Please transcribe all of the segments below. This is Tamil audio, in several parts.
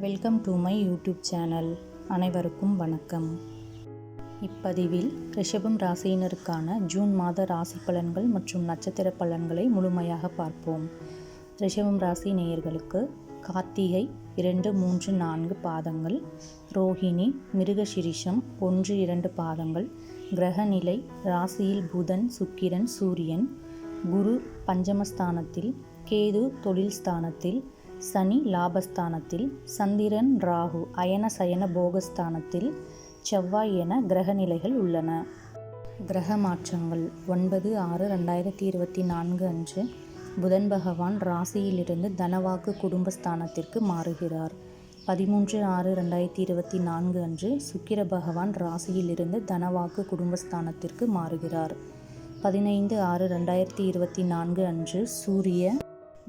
Welcome to my YouTube channel. அனைவருக்கும் வணக்கம். இப்பதிவில் ரிஷபம் ராசியினருக்கான ஜூன் மாத ராசி பலன்கள் மற்றும் நட்சத்திர பலன்களை முழுமையாக பார்ப்போம். ரிஷபம் ராசி நேயர்களுக்கு கார்த்திகை இரண்டு மூன்று நான்கு பாதங்கள் ரோஹிணி மிருகசிரிஷம் ஒன்று இரண்டு பாதங்கள் கிரகநிலை ராசியில் புதன் சுக்கிரன் சூரியன் குரு பஞ்சமஸ்தானத்தில் கேது தொழில் ஸ்தானத்தில் சனி லாபஸ்தானத்தில் சந்திரன் ராகு அயன சயன போகஸ்தானத்தில் செவ்வாய் என கிரகநிலைகள் உள்ளன. கிரக மாற்றங்கள். ஒன்பது ஆறு ரெண்டாயிரத்தி இருபத்தி நான்கு அன்று புதன் பகவான் ராசியிலிருந்து தனவாக்கு குடும்பஸ்தானத்திற்கு மாறுகிறார். பதிமூன்று ஆறு ரெண்டாயிரத்தி இருபத்தி நான்கு அன்று சுக்கிர பகவான் ராசியிலிருந்து தனவாக்கு குடும்பஸ்தானத்திற்கு மாறுகிறார். பதினைந்து ஆறு ரெண்டாயிரத்தி இருபத்தி நான்கு அன்று சூரிய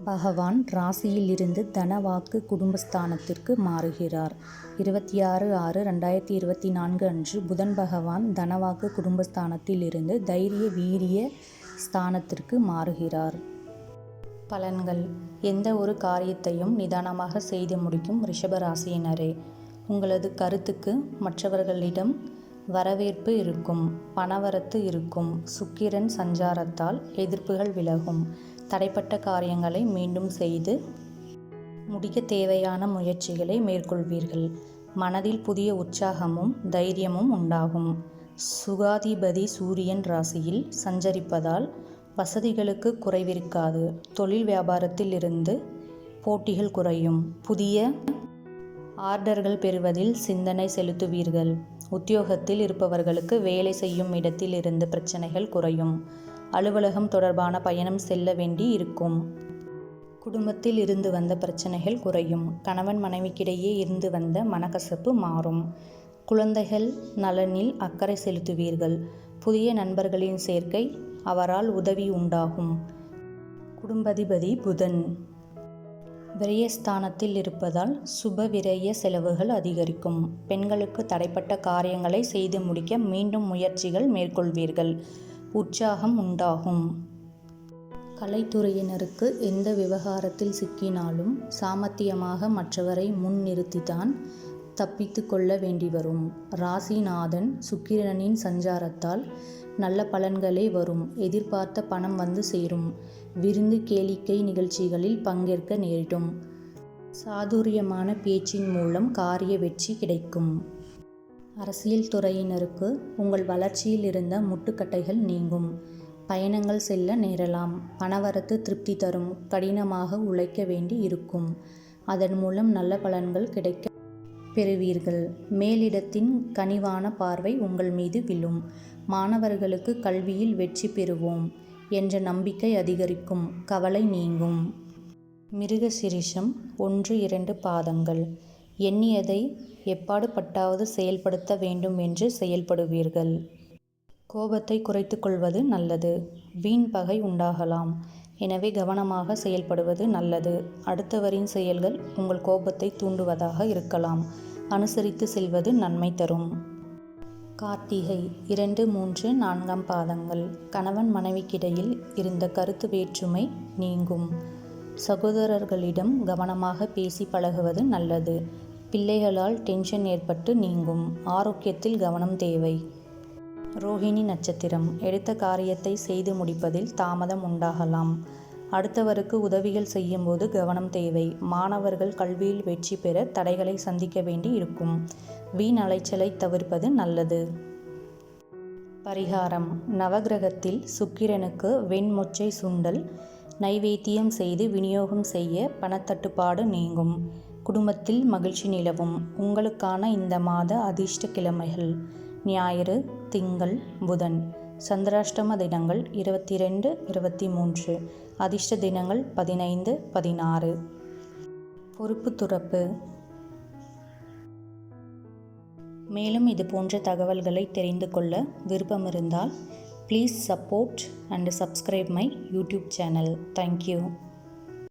பகவான் ராசியிலிருந்து தனவாக்கு குடும்பஸ்தானத்திற்கு மாறுகிறார். இருபத்தி ஆறு ஆறு ரெண்டாயிரத்தி இருபத்தி நான்கு அன்று புதன் பகவான் தனவாக்கு குடும்பஸ்தானத்திலிருந்து தைரிய வீரிய ஸ்தானத்திற்கு மாறுகிறார். பலன்கள். எந்த ஒரு காரியத்தையும் நிதானமாக செய்து முடிக்கும் ரிஷபராசியினரே உங்களது கருத்துக்கு மற்றவர்களிடம் வரவேற்பு இருக்கும் பணவரத்து இருக்கும் சுக்கிரன் சஞ்சாரத்தால் எதிர்ப்புகள் விலகும். தடைப்பட்ட காரியங்களை மீண்டும் செய்து முடிக்க தேவையான முயற்சிகளை மேற்கொள்வீர்கள். மனதில் புதிய உற்சாகமும் தைரியமும் உண்டாகும். சுகாதிபதி சூரியன் ராசியில் சஞ்சரிப்பதால் வசதிகளுக்கு குறைவிருக்காது. தொழில் வியாபாரத்தில் இருந்து போட்டிகள் குறையும். புதிய ஆர்டர்கள் பெறுவதில் சிந்தனை செலுத்துவீர்கள். உத்தியோகத்தில் இருப்பவர்களுக்கு வேலை செய்யும் இடத்தில் இருந்து பிரச்சனைகள் குறையும். அலுவலகம் தொடர்பான பயணம் செல்ல வேண்டி இருக்கும். குடும்பத்தில் இருந்து வந்த பிரச்சனைகள் குறையும். கணவன் மனைவிக்கிடையே இருந்து வந்த மனக்கசப்பு மாறும். குழந்தைகள் நலனில் அக்கறை செலுத்துவீர்கள். புதிய நண்பர்களின் சேர்க்கை அவரால் உதவி உண்டாகும். குடும்பதிபதி புதன். விரயஸ்தானத்தில் இருப்பதால் சுப விரய செலவுகள் அதிகரிக்கும். பெண்களுக்கு தடைப்பட்ட காரியங்களை செய்து முடிக்க மீண்டும் முயற்சிகள் மேற்கொள்வீர்கள். உற்சாகம் உண்டாகும். கலைத்துறையினருக்கு எந்த விவகாரத்தில் சிக்கினாலும் சாமர்த்தியமாக மற்றவரை முன்னிறுத்திதான் தப்பித்து கொள்ள வேண்டி வரும். ராசிநாதன் சுக்கிரனின் சஞ்சாரத்தால் நல்ல பலன்களே வரும். எதிர்பார்த்த பணம் வந்து சேரும். விருந்து கேளிக்கை நிகழ்ச்சிகளில் பங்கேற்க நேரிடும். சாதுரியமான பேச்சின் மூலம் காரிய வெற்றி கிடைக்கும். அரசியல் துறையினருக்கு உங்கள் வளர்ச்சியில் இருந்த முட்டுக்கட்டைகள் நீங்கும். பயணங்கள் செல்ல நேரலாம். பணவரத்து திருப்தி தரும். கடினமாக உழைக்க வேண்டி இருக்கும். அதன் மூலம் நல்ல பலன்கள் கிடைக்க பெறுவீர்கள். மேலிடத்தின் கனிவான பார்வை உங்கள் மீது விழும். மாணவர்களுக்கு கல்வியில் வெற்றி பெறுவோம் என்ற நம்பிக்கை அதிகரிக்கும். கவலை நீங்கும். மிருக சிரிஷம் ஒன்று இரண்டு பாதங்கள். எண்ணியதை எப்பாடுபட்டாவது செயல்படுத்த வேண்டும் என்று செயல்படுவீர்கள். கோபத்தை குறைத்து கொள்வது நல்லது. வீண் பகை உண்டாகலாம். எனவே கவனமாக செயல்படுவது நல்லது. அடுத்தவரின் செயல்கள் உங்கள் கோபத்தை தூண்டுவதாக இருக்கலாம். அனுசரித்து செல்வது நன்மை தரும். கார்த்திகை இரண்டு மூன்று நான்காம் பாதங்கள். கணவன் மனைவிக்கிடையில் இருந்த கருத்து வேற்றுமை நீங்கும். சகோதரர்களிடம் கவனமாக பேசி பழகுவது நல்லது. பிள்ளைகளால் டென்ஷன் ஏற்பட்டு நீங்கும். ஆரோக்கியத்தில் கவனம் தேவை. ரோஹிணி நட்சத்திரம். எடுத்த காரியத்தை செய்து முடிப்பதில் தாமதம் உண்டாகலாம். அடுத்தவருக்கு உதவிகள் செய்யும்போது கவனம் தேவை. மாணவர்கள் கல்வியில் வெற்றி பெற தடைகளை சந்திக்க வேண்டி இருக்கும். வீண் அலைச்சலை தவிர்ப்பது நல்லது. பரிகாரம். நவகிரகத்தில் சுக்கிரனுக்கு வெண்மொச்சை சுண்டல் நைவேத்தியம் செய்து விநியோகம் செய்ய பணத்தட்டுப்பாடு நீங்கும். குடும்பத்தில் மகிழ்ச்சி நிலவும். உங்களுக்கான இந்த மாத அதிர்ஷ்ட கிழமைகள். ஞாயிறு திங்கள் புதன். சந்திராஷ்டம தினங்கள் இருபத்தி ரெண்டு இருபத்தி மூன்று அதிர்ஷ்ட தினங்கள் பதினைந்து பதினாறு. பொறுப்பு துறப்பு. மேலும் இது போன்ற தகவல்களை தெரிந்து கொள்ள விருப்பம் இருந்தால் please support and subscribe my YouTube channel thank you